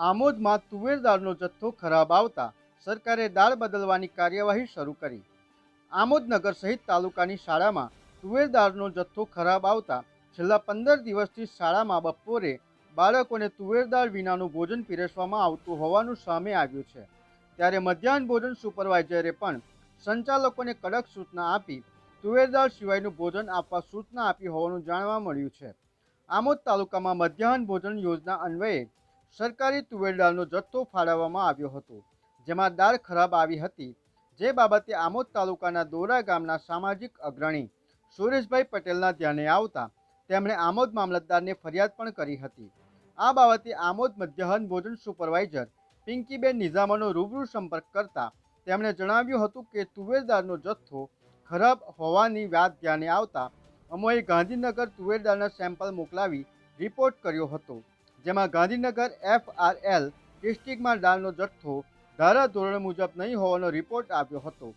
આમોદમાં તુવેર દાળનો જથ્થો ખરાબ આવતા સરકારે દાળ બદલવાની કાર્યવાહી શરૂ કરી. આમોદનગર સહિત તાલુકાની શાળામાં તુવેર દાળનો જથ્થો ખરાબ આવતા છેલ્લા પંદર દિવસથી શાળામાં બપોરે બાળકોને તુવેર દાળ વિનાનું ભોજન પીરસવામાં આવતું હોવાનું સામે આવ્યું છે. ત્યારે મધ્યાહન ભોજન સુપરવાઇઝરે પણ સંચાલકોને કડક સૂચના આપી તુવેર દાળ સિવાયનું ભોજન આપવા સૂચના આપી હોવાનું જાણવા મળ્યું છે. આમોદ તાલુકામાં મધ્યાહન ભોજન યોજના અન્વયે સરકારી તુવેરડાળનો જથ્થો ફાળવવામાં આવ્યો હતો, જેમાં દાળ ખરાબ આવી હતી. જે બાબતે આમોદ તાલુકાના દોરા ગામના સામાજિક અગ્રણી સુરેશભાઈ પટેલના ધ્યાને આવતા તેમણે આમોદ મામલતદારને ફરિયાદ પણ કરી હતી. આ બાબતે આમોદ મધ્યાહન ભોજન સુપરવાઇઝર પિંકીબેન નિઝામનો રૂબરૂ સંપર્ક કરતા તેમણે જણાવ્યું હતું કે તુવેરદારનો જથ્થો ખરાબ હોવાની વાત ધ્યાને આવતા અમોએ ગાંધીનગર તુવેરદારના સેમ્પલ મોકલાવી રિપોર્ટ કર્યો હતો. જેમાં ગાંધીનગર એફ આર એલ ડિસ્ટ્રિક્ટમાં દાળનો જથ્થો ધારા ધોરણ મુજબ નહીં હોવાનો રિપોર્ટ આવ્યો હતો.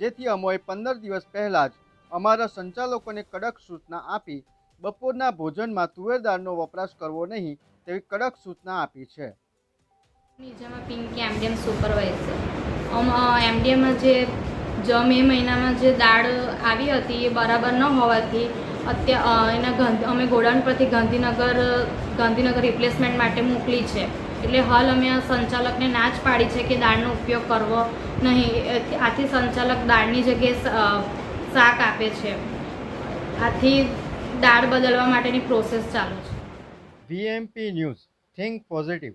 જેથી અમોએ પંદર દિવસ પહેલાં જ અમારા સંચાલકોને કડક સૂચના આપી, બપોરના ભોજનમાં તુવેર દાળનો વપરાશ કરવો નહીં તેવી કડક સૂચના આપી છે. Nijama Pinky MDM supervisor. MDM જે જ મે મહિનામાં જે દાળ આવી હતી એ બરાબર ન હોવાથી અત્યારે એના અમે ગોડાઉન પરથી ગાંધીનગર ગાંધીનગર રિપ્લેસમેન્ટ માટે મોકલી છે. એટલે હાલ અમે આ સંચાલકને ના જ પાડી છે કે દાળનો ઉપયોગ કરવો નહીં. આથી સંચાલક દાળની જગ્યાએ શાક આપે છે. આથી દાળ બદલવા માટેની પ્રોસેસ ચાલુ છે. VMP news. Think positive.